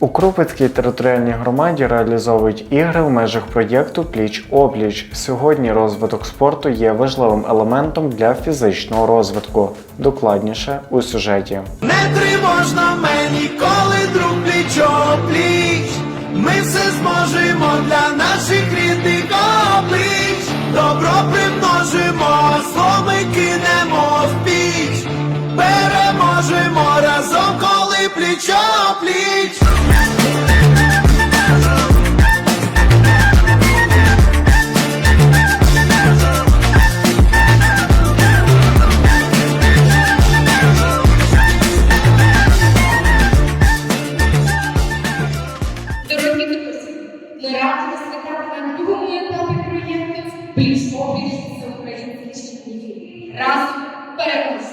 У Крупицькій територіальній громаді реалізовують ігри в межах проєкту Пліч опліч. Сьогодні розвиток спорту є важливим елементом для фізичного розвитку. Докладніше у сюжеті. Не тривожно мені, коли друг пліч пліч. Ми все зможемо для наших рідних облич. Добро примножимо, зло кинемо в піч. Переможемо разом, коли пліч пліч. Шкільників». Разом переможемо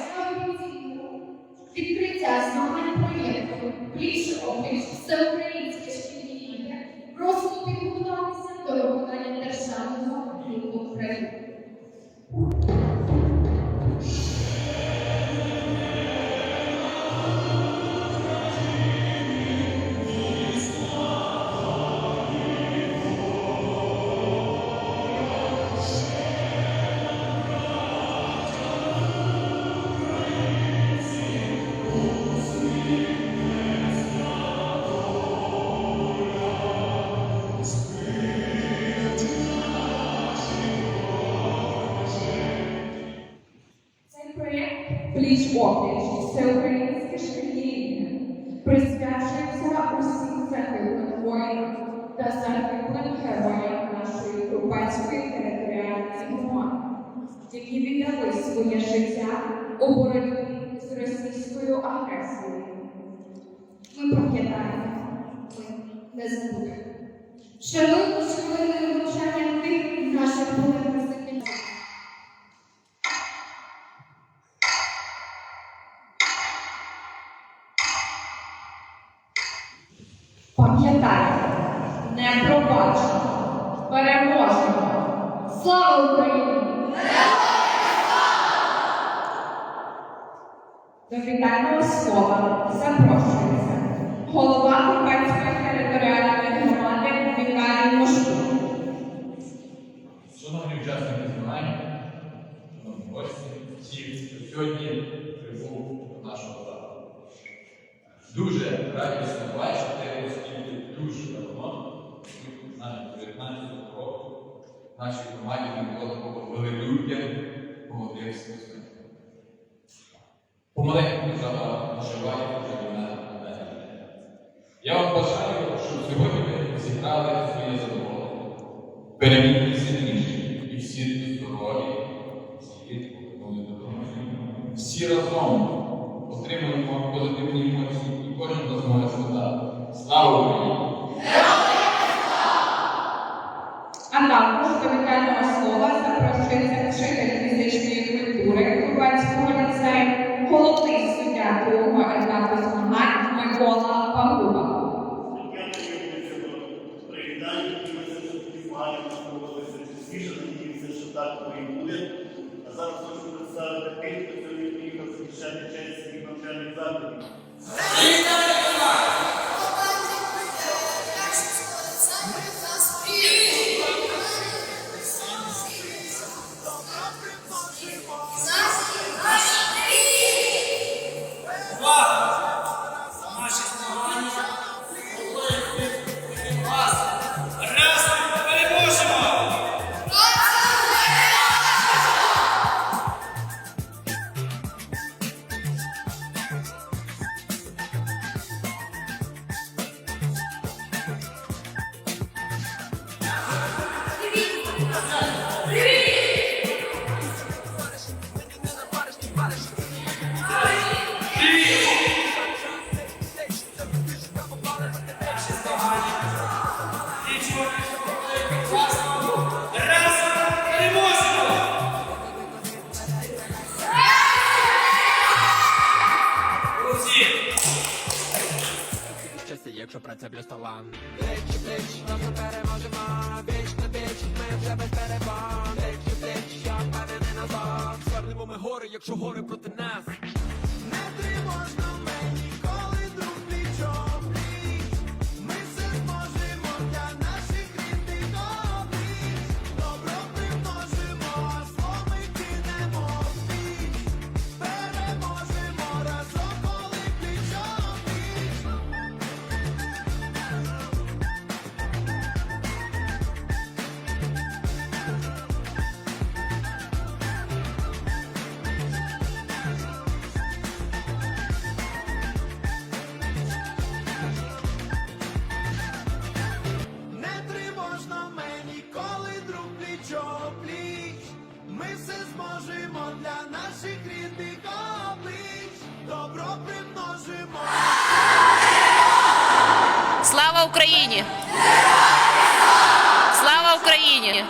пліч опліч всеукраїнські шкільні ігри присвячується усім загиблим воїнам та загиблим героям нашої Крупацької територіальної громади, які віддали своє життя у боротьбі з російською агресією. Ми пам'ятаємо, ми не забудемо. Шануємо хвилиною мовчання тих наших Пам'ятайте, не пробачимо, переможемо. Слава Україні! До вітального слова запрошується голова Купецької територіальної громади Віталій Мошкун. Шановні учасники змагань, шановні гості, всі, сьогодні прибув. Дуже радісно бачити, оскільки дуже давно, навіть 19 року, в нашій громаді не було такого велелюб'я молодих спортсменів. Помаленьку наживає вже до мене. Я вам бажаю, щоб сьогодні ви зіграли своє задоволення. Перемінні сильніші, і всі здорові, всі повернули додому. Всі разом отримуємо позитивні емоції і кожен зможе сказати Слава Україні! А також до вітального слова запрошується вчитель фізичної культури Кубанського ліцею, головний суддя другого етапу змагань Микола Пагуба. Зараз хочу представити тих, хто сьогодні приїхав захищати честь Michelle Exalted. Якщо праця біч на біч, ми гори, плеч, я впевнений назад. Звернемо ми гори, якщо гори проти пліч. зможемо для наших рідних облич добро примножимо. Слава Україні! Слава Україні!